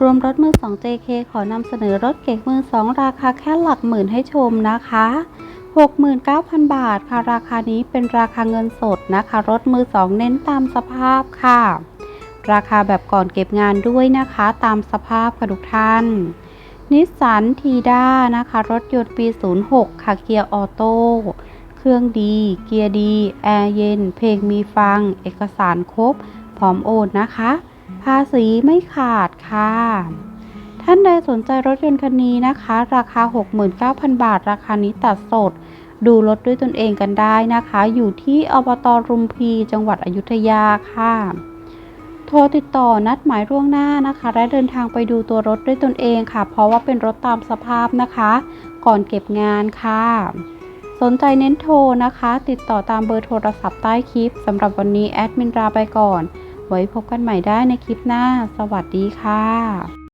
รวมรถมือ2 JK ขอนำเสนอรถเก๋งมือ2ราคาแค่หลักหมื่นให้ชมนะคะ 69,000 บาทค่ะ ราคานี้เป็นราคาเงินสดนะคะ รถมือ2เน้นตามสภาพค่ะ ราคาแบบก่อนเก็บงานด้วยนะคะตามสภาพค่ะทุกท่านนิสสันทีด้านะคะ รถยนต์ปี 06 ค่ะ เกียร์ออโต้เครื่องดี เกียร์ดี แอร์เย็น เพลงมีฟัง เอกสารครบ พร้อมโอนนะคะ ภาษีไม่ขาดค่ะ ท่านใดสนใจรถยนต์คันนี้นะคะ ราคา 69,000 บาท ราคานี้ตัดสด ดูรถด้วยตนเองกันได้นะคะ อยู่ที่อบตรุมพีจังหวัดอยุธยาค่ะ โทรติดต่อนัดหมายล่วงหน้านะคะ และเดินทางไปดูตัวรถด้วยตนเองค่ะ เพราะว่าเป็นรถตามสภาพนะคะ ก่อนเก็บงานค่ะสนใจเน้นโทรนะคะ ติดต่อตามเบอร์โทรศัพท์ใต้คลิปสำหรับวันนี้แอดมินลาไปก่อน ไว้พบกันใหม่ได้ในคลิปหน้า สวัสดีค่ะ